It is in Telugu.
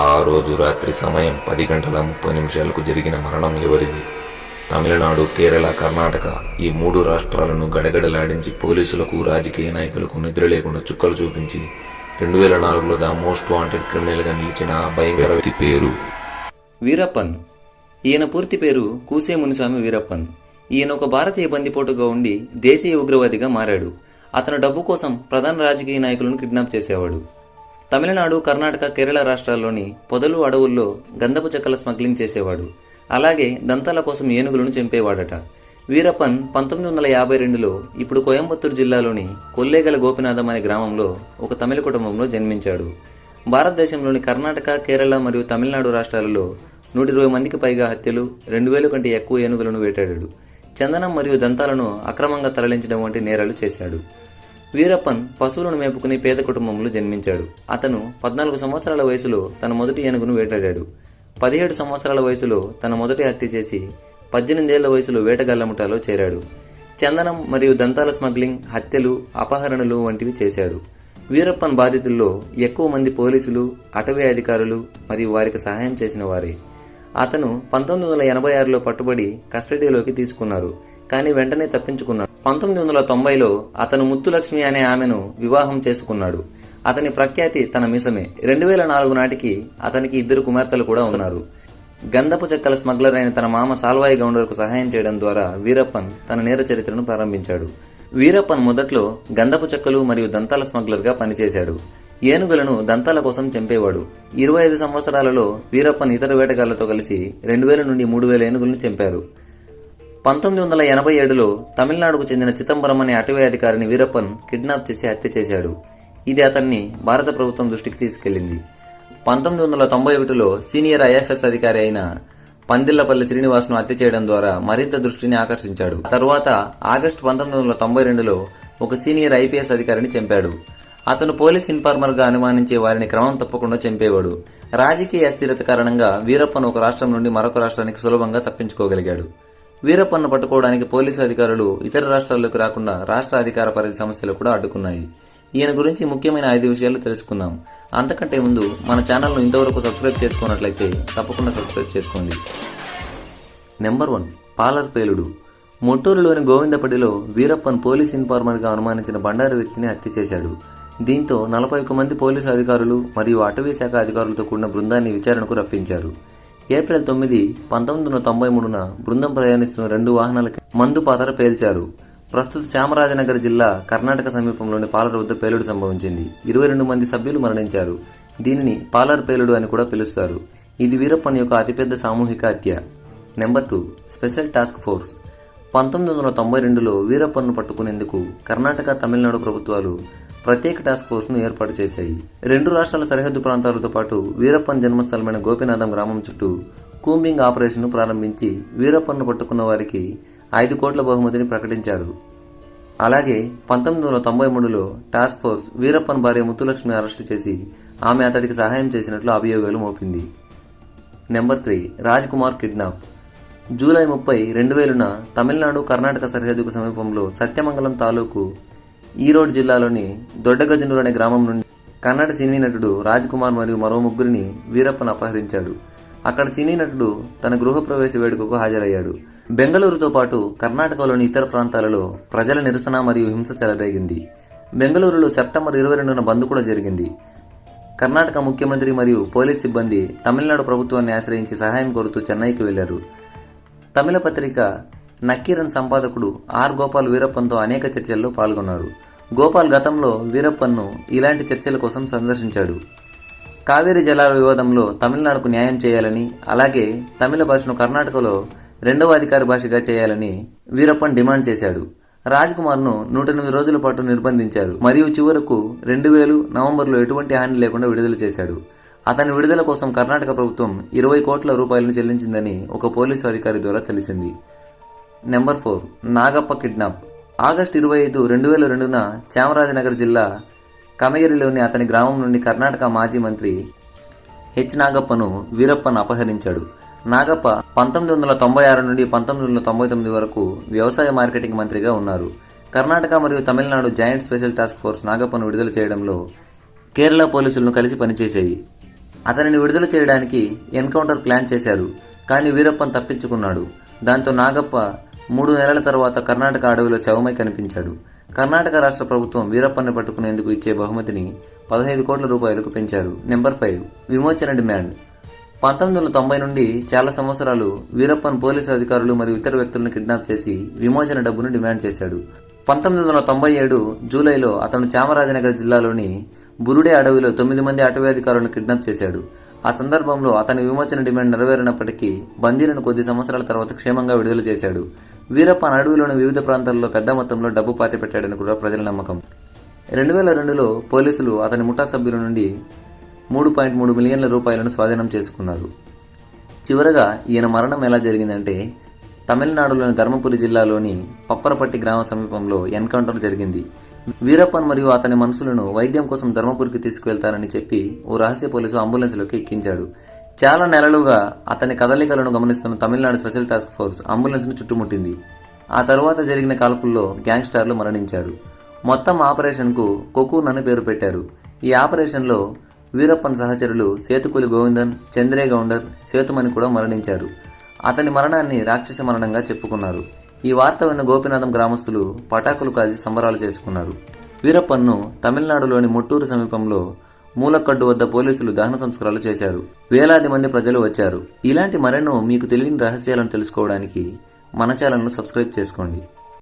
ఆ రోజు రాత్రి సమయం పది గంటల ముప్పై నిమిషాలకు జరిగిన మరణం ఎవరిది? తమిళనాడు కేరళ కర్ణాటక ఈ మూడు రాష్ట్రాలను గడగడలాడించి పోలీసులకు రాజకీయ నాయకులకు నిద్ర లేకుండా చుక్కలు చూపించి రెండు వేల నాలుగులో ద మోస్ట్ వాంటెడ్ క్రిమినల్గా నిలిచిన ఆ భయంకర వ్యక్తి పేరు? వీరప్పన్. ఈయన పూర్తి పేరు కూసే మునిస్వామి వీరప్పన్. ఈయన ఒక భారతీయ బందిపోటుగా ఉండి దేశీయ ఉగ్రవాదిగా మారాడు. అతను డబ్బు కోసం ప్రధాన రాజకీయ నాయకులను కిడ్నాప్ చేసేవాడు. తమిళనాడు కర్ణాటక కేరళ రాష్ట్రాల్లోని పొదలు అడవుల్లో గంధపు చెక్కల స్మగ్లింగ్ చేసేవాడు. అలాగే దంతాల కోసం ఏనుగులను చంపేవాడట. వీరప్పన్ పంతొమ్మిది వందల యాభై రెండులో ఇప్పుడు కోయంబత్తూరు జిల్లాలోని కొల్లేగల గోపినాథం అనే గ్రామంలో ఒక తమిళ కుటుంబంలో జన్మించాడు. భారతదేశంలోని కర్ణాటక కేరళ మరియు తమిళనాడు రాష్ట్రాలలో నూట ఇరవై మందికి పైగా హత్యలు రెండు వేల కంటే ఎక్కువ ఏనుగులను వేటాడాడు. చందనం మరియు దంతాలను అక్రమంగా తరలించడం వంటి నేరాలు చేశాడు. వీరప్పన్ పశువులను మేపుకుని పేద కుటుంబంలో జన్మించాడు. అతను పద్నాలుగు సంవత్సరాల వయసులో తన మొదటి ఏనుగును వేటాడాడు. పదిహేడు సంవత్సరాల వయసులో తన మొదటి హత్య చేసి పద్దెనిమిదేళ్ళ వయసులో వేటగాళ్ళముఠాలో చేరాడు. చందనం మరియు దంతాల స్మగ్లింగ్ హత్యలు అపహరణలు వంటివి చేశాడు. వీరప్పన్ బాధితుల్లో ఎక్కువ మంది పోలీసులు అటవీ అధికారులు మరియు వారికి సహాయం చేసిన వారే. అతను పంతొమ్మిది వందల ఎనభై ఆరులో పట్టుబడి కస్టడీలోకి తీసుకున్నారు. కానీ వెంటనే తప్పించుకున్నాడు. పంతొమ్మిది వందల తొంభైలో అతను ముత్తులక్ష్మి అనే ఆమెను వివాహం చేసుకున్నాడు. అతని ప్రఖ్యాతి తన మిసమే. రెండు వేల నాలుగు నాటికి అతనికి ఇద్దరు కుమార్తెలు కూడా ఉన్నారు. గంధపు చెక్కల స్మగ్లర్ అయిన తన మామ సాల్వాయి గౌండర్కు సహాయం చేయడం ద్వారా వీరప్పన్ తన నేర చరిత్రను ప్రారంభించాడు. వీరప్పన్ మొదట్లో గంధపు చెక్కలు మరియు దంతాల స్మగ్లర్గా పనిచేశాడు. ఏనుగులను దంతాల కోసం చంపేవాడు. ఇరవై ఐదు సంవత్సరాలలో వీరప్పన్ ఇతర వేటగాళ్ళతో కలిసి రెండు వేల నుండి మూడు వేల ఏనుగులను చంపారు. పంతొమ్మిది వందల ఎనభై ఏడులో తమిళనాడుకు చెందిన చిదంబరం అనే అటవీ అధికారిని వీరప్పన్ కిడ్నాప్ చేసి హత్య చేశాడు. ఇది అతన్ని భారత ప్రభుత్వం దృష్టికి తీసుకెళ్ళింది పంతొమ్మిది వందల తొంభై ఒకటిలో సీనియర్ ఐఎఫ్ఎస్ అధికారి అయిన పందిళ్ళపల్లి శ్రీనివాస్ను హత్య చేయడం ద్వారా మరింత దృష్టిని ఆకర్షించాడు. తరువాత ఆగస్టు పంతొమ్మిది వందల తొంభై రెండులో ఒక సీనియర్ ఐపీఎస్ అధికారిని చంపాడు. అతను పోలీస్ ఇన్ఫార్మర్గా అనుమానించే వారిని క్రమం తప్పకుండా చంపేవాడు. రాజకీయ అస్థిరత కారణంగా వీరప్పన్ ఒక రాష్ట్రం నుండి మరొక రాష్ట్రానికి సులభంగా తప్పించుకోగలిగాడు. వీరప్పన్ను పట్టుకోవడానికి పోలీసు అధికారులు ఇతర రాష్ట్రాల్లోకి రాకుండా రాష్ట్ర అధికార పరిధి సమస్యలు కూడా అడ్డుకున్నాయి. ఈయన గురించి ముఖ్యమైన ఐదు విషయాలు తెలుసుకుందాం. అంతకంటే ముందు మన ఛానల్ను ఇంతవరకు సబ్స్క్రైబ్ చేసుకున్నట్లయితే తప్పకుండా సబ్స్క్రైబ్ చేసుకోండి. నెంబర్ వన్ పాలర్ పేలుడు. మొట్టూరులోని గోవిందపడిలో వీరప్పన్ పోలీస్ ఇన్ఫార్మర్గా అనుమానించిన బండారు వ్యక్తిని హత్య చేశాడు. దీంతో నలభై ఒక్క మంది పోలీసు అధికారులు మరియు అటవీ శాఖ అధికారులతో కూడిన బృందాన్ని విచారణకు రప్పించారు. ఏప్రిల్ తొమ్మిది పంతొమ్మిది వందల తొంభై మూడున బృందం ప్రయాణిస్తున్న రెండు వాహనాలకి మందు పాతర పేల్చారు. ప్రస్తుత శ్యామరాజనగర్ జిల్లా కర్ణాటక సమీపంలోని పాలర్ వద్ద పేలుడు సంభవించింది. ఇరవై రెండు మంది సభ్యులు మరణించారు. దీనిని పాలర్ పేలుడు అని కూడా పిలుస్తారు. ఇది వీరప్పన్ యొక్క అతిపెద్ద సామూహిక హత్య. Number two special task force. పంతొమ్మిది వందల తొంభై రెండులో వీరప్పన్ను పట్టుకునేందుకు కర్ణాటక తమిళనాడు ప్రభుత్వాలు ప్రత్యేక టాస్క్ ఫోర్స్ను ఏర్పాటు చేశాయి. రెండు రాష్ట్రాల సరిహద్దు ప్రాంతాలతో పాటు వీరప్పన్ జన్మస్థలమైన గోపినాథం గ్రామం చుట్టూ కూంబింగ్ ఆపరేషన్ను ప్రారంభించి వీరప్పన్ను పట్టుకున్న వారికి ఐదు కోట్ల బహుమతిని ప్రకటించారు. అలాగే పంతొమ్మిది వందల తొంభై మూడులో టాస్క్ ఫోర్స్ వీరప్పన్ భార్య ముత్తులక్ష్మిని అరెస్టు చేసి ఆమె అతడికి సహాయం చేసినట్లు అభియోగాలు మోపింది. Number three Raj Kumar kidnap. July ముప్పై రెండు వేలున తమిళనాడు కర్ణాటక సరిహద్దుకు సమీపంలో సత్యమంగళం తాలూకు ఈరోడ్ జిల్లాలోని దొడ్డగజనూరు అనే గ్రామం నుండి కన్నడ సినీ నటుడు రాజ్ కుమార్ మరియు మరో ముగ్గురిని వీరప్పన్ అపహరించాడు. అక్కడ సినీ నటుడు తన గృహప్రవేశ వేడుకకు హాజరయ్యాడు. బెంగళూరుతో పాటు కర్ణాటకలోని ఇతర ప్రాంతాలలో ప్రజల నిరసన మరియు హింస చెలరేగింది. బెంగళూరులో సెప్టెంబర్ ఇరవై రెండున బంద్ కూడా జరిగింది. కర్ణాటక ముఖ్యమంత్రి మరియు పోలీస్ సిబ్బంది తమిళనాడు ప్రభుత్వాన్ని ఆశ్రయించి సహాయం కోరుతూ చెన్నైకి వెళ్ళారు. తమిళ పత్రిక నక్కీరన్ సంపాదకుడు ఆర్ గోపాల్ వీరప్పన్తో అనేక చర్చల్లో పాల్గొన్నారు. గోపాల్ గతంలో వీరప్పన్ను ఇలాంటి చర్చల కోసం సందర్శించాడు. కావేరీ జలాల వివాదంలో తమిళనాడుకు న్యాయం చేయాలని అలాగే తమిళ భాషను కర్ణాటకలో రెండవ అధికార భాషగా చేయాలని వీరప్పన్ డిమాండ్ చేశాడు. రాజ్ కుమార్ను నూట ఎనిమిది రోజుల పాటు నిర్బంధించారు. మరియు చివరకు రెండు వేలు నవంబర్లో ఎటువంటి హాని లేకుండా విడుదల చేశాడు. అతని విడుదల కోసం కర్ణాటక ప్రభుత్వం ఇరవై కోట్ల రూపాయలను చెల్లించిందని ఒక పోలీసు అధికారి ద్వారా తెలిసింది. Number four Nagappa kidnap. August ఇరవై ఐదు రెండు వేల రెండున చామరాజనగర్ జిల్లా కమగిరిలోని అతని గ్రామం నుండి కర్ణాటక మాజీ మంత్రి హెచ్ నాగప్పను వీరప్పన్ అపహరించాడు. నాగప్ప పంతొమ్మిది వందల తొంభై ఆరు నుండి పంతొమ్మిది వందల తొంభై తొమ్మిది వరకు వ్యవసాయ మార్కెటింగ్ మంత్రిగా ఉన్నారు. కర్ణాటక మరియు Tamil Nadu joint special task force నాగప్పను విడుదల చేయడంలో కేరళ పోలీసులను కలిసి పనిచేశాయి. అతనిని విడుదల చేయడానికి ఎన్కౌంటర్ ప్లాన్ చేశారు కానీ వీరప్పన్ తప్పించుకున్నాడు. దాంతో నాగప్ప మూడు నెలల తర్వాత కర్ణాటక అడవిలో శవమై కనిపించాడు. కర్ణాటక రాష్ట్ర ప్రభుత్వం వీరప్పని పట్టుకునేందుకు ఇచ్చే బహుమతిని పదహైదు కోట్ల రూపాయలకు పెంచారు. నెంబర్ ఫైవ్ విమోచన డిమాండ్. పంతొమ్మిది వందల తొంభై నుండి చాలా సంవత్సరాలు వీరప్పన్ పోలీసు అధికారులు మరియు ఇతర వ్యక్తులను కిడ్నాప్ చేసి విమోచన డబ్బును డిమాండ్ చేశాడు. పంతొమ్మిది వందల తొంభై ఏడు జూలైలో అతను చామరాజనగర్ జిల్లాలోని బురుడే అడవిలో తొమ్మిది మంది అటవీ అధికారులను కిడ్నాప్ చేశాడు. ఆ సందర్భంలో అతని విమోచన డిమాండ్ నెరవేరినప్పటికీ బందీలను కొద్ది సంవత్సరాల తర్వాత క్షేమంగా విడుదల చేశాడు. వీరప్పన్ అడవిలోని వివిధ ప్రాంతాల్లో పెద్ద మొత్తంలో డబ్బు పాతిపెట్టాడని కూడా ప్రజల నమ్మకం. రెండు వేల రెండులో పోలీసులు అతని ముఠా సభ్యుల నుండి మూడు పాయింట్ మూడు మిలియన్ల రూపాయలను స్వాధీనం చేసుకున్నారు. చివరగా ఈయన మరణం ఎలా జరిగిందంటే తమిళనాడులోని ధర్మపురి జిల్లాలోని పప్పరపట్టి గ్రామ సమీపంలో ఎన్కౌంటర్ జరిగింది. వీరప్పన్ మరియు అతని మనుషులను వైద్యం కోసం ధర్మపురికి తీసుకువెళ్తానని చెప్పి ఓ రహస్య పోలీసు అంబులెన్స్లోకి ఎక్కించాడు. చాలా నెలలుగా అతని కదలికలను గమనిస్తున్న తమిళనాడు స్పెషల్ టాస్క్ ఫోర్స్ అంబులెన్స్ను చుట్టుముట్టింది. ఆ తర్వాత జరిగిన కాల్పుల్లో గ్యాంగ్స్టార్లు మరణించారు. మొత్తం ఆపరేషన్కు కొకూన్ అని పేరు పెట్టారు. ఈ ఆపరేషన్లో వీరప్పన్ సహచరులు సేతుకులి గోవిందన్ చంద్రే గౌండర్ సేతుమని కూడా మరణించారు. అతని మరణాన్ని రాక్షస మరణంగా చెప్పుకున్నారు. ఈ వార్త విన్న గోపినాథం గ్రామస్తులు పటాకులు కాల్చి సంబరాలు చేసుకున్నారు. వీరప్పన్ను తమిళనాడులోని ముట్టూరు సమీపంలో మూలక్కడ్డు వద్ద పోలీసులు దహన సంస్కారాలు చేశారు. వేలాది మంది ప్రజలు వచ్చారు. ఇలాంటి మరెన్నో మీకు తెలియని రహస్యాలను తెలుసుకోవడానికి మన ఛానల్ను సబ్స్క్రైబ్ చేసుకోండి.